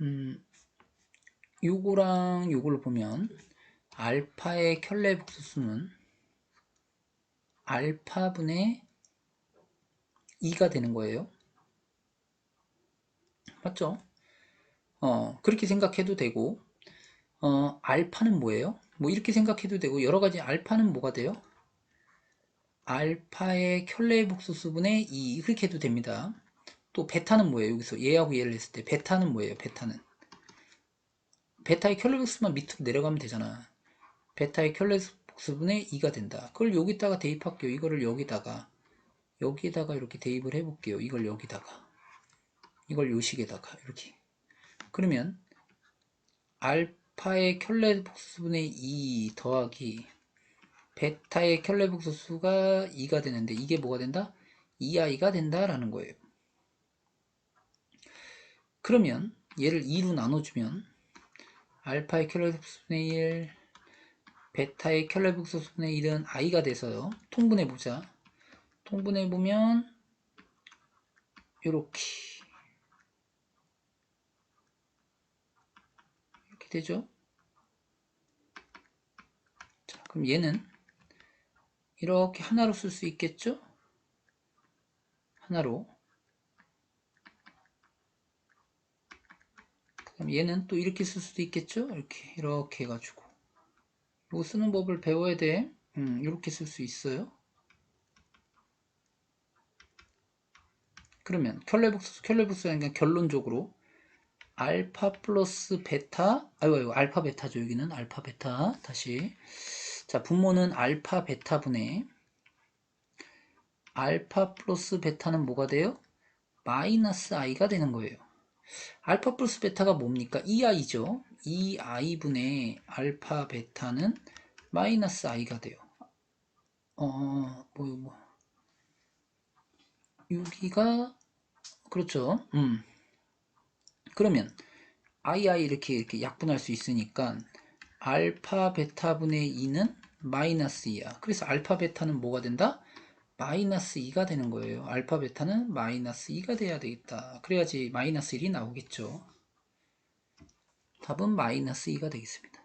음, 요거랑 요걸 보면 알파의 켤레 복수수는 알파분의 2가 되는 거예요. 맞죠? 어, 그렇게 생각해도 되고, 어, 알파는 뭐예요? 뭐 이렇게 생각해도 되고, 여러 가지 알파는 뭐가 돼요? 알파의 켤레 복수수분의 2, 그렇게 해도 됩니다. 또 베타는 뭐예요? 여기서 얘하고 얘를 했을 때 베타는 뭐예요? 베타는 베타의 켤레 복수만 밑으로 내려가면 되잖아. 베타의 켤레 복수분의 2가 된다. 그걸 여기다가 대입할게요. 이거를 여기다가 여기다가 이렇게 대입을 해볼게요. 이걸 여기다가 이걸 요식에다가 이렇게 그러면 알파의 켤레 복수분의 2 더하기 베타의 켤레 복수수가 2가 되는데 이게 뭐가 된다? 2i가 된다라는 거예요. 그러면 얘를 2로 나눠주면 알파의 켤레 복수분의 1 베타의 켤레 복수분의 1은 i가 돼서요. 통분해 보자. 통분해 보면 이렇게 이렇게 되죠. 자, 그럼 얘는 이렇게 하나로 쓸 수 있겠죠? 하나로 얘는 또 이렇게 쓸 수도 있겠죠? 이렇게 이렇게 해가지고 이거 쓰는 법을 배워야 돼. 음, 이렇게 쓸 수 있어요. 그러면 켤레복수 켤레복수라는 게 결론적으로 알파 플러스 베타 아이고 아이고 알파 베타죠 여기는 알파 베타 다시 자 분모는 알파 베타 분의 알파 플러스 베타는 뭐가 돼요? 마이너스 i가 되는 거예요. 알파 플러스 베타가 뭡니까? 2i죠. 2i분의 알파 베타는 마이너스 i가 돼요. 어, 뭐, 뭐. 여기가, 그렇죠. 음. 그러면, i, i 이렇게, 이렇게 약분할 수 있으니까, 알파 베타분의 2는 마이너스 2야. 그래서 알파 베타는 뭐가 된다? 마이너스 2가 되는 거예요. 알파 베타는 마이너스 2가 돼야 되겠다. 그래야지 마이너스 1이 나오겠죠. 답은 마이너스 2가 되겠습니다.